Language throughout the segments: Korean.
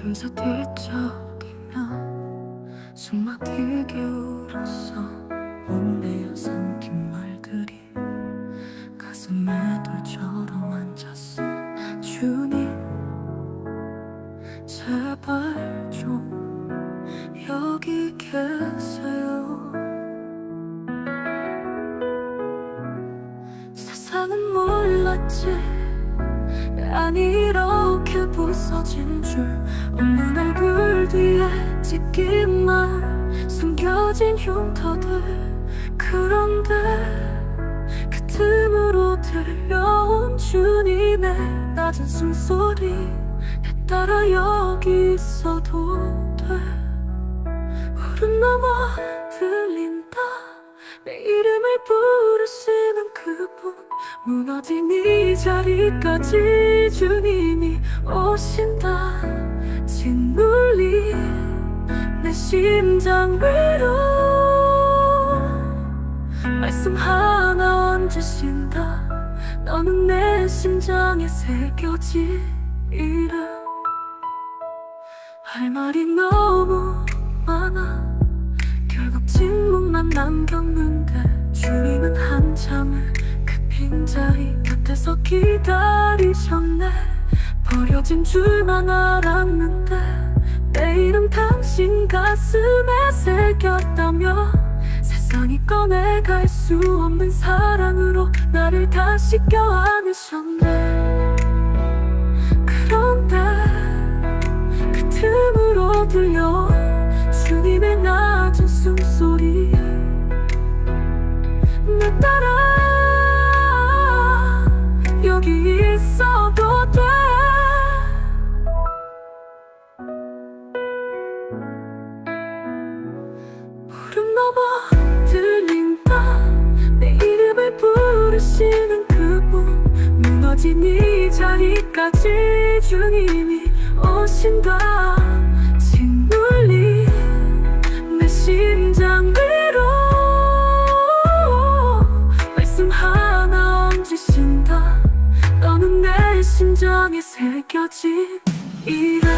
밤새 뒤척이며 숨 막히게 울었어. 온내어 삼킨 말들이 가슴에 돌처럼 앉았어. 주님 제발 좀 여기 계세요. 세상은 몰랐지. 난 이렇 게 부서진 줄 없는 얼굴 뒤에 말 숨겨진 흉터들. 그런데 그 틈으로 들려온 주님의 낮은 숨소리 내 따라 여기 있어도 돼. 푸른 넘어 들린 무너진 이 자리까지 주님이 오신다. 짓눌리 내 심장 위로 말씀 하나 얹으신다. 너는 내 심장에 이름. 할 말이 너무 많아. 결국 침묵만 남겼는데 주님은 한참을 그 빈자리 곁에서 기다리셨네. 버려진 줄만 알았는데 내 이름 당신 가슴에 새겼다며 세상이 꺼내갈 수 없는 사랑으로 나를 다시 껴안으셨네 넘어 들린다 내 이름을 부르시는 그분. 무너진 이 자리까지 주님이 오신다. 짓눌리 내 심장 위로 말씀 하나 얹으신다. 너는 내 심장에 새겨진 이름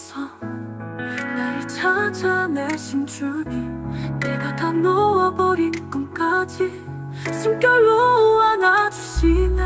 찾아서 날 찾아내신 주님 내가 다 놓아버린 꿈까지 숨결로 안아주시네.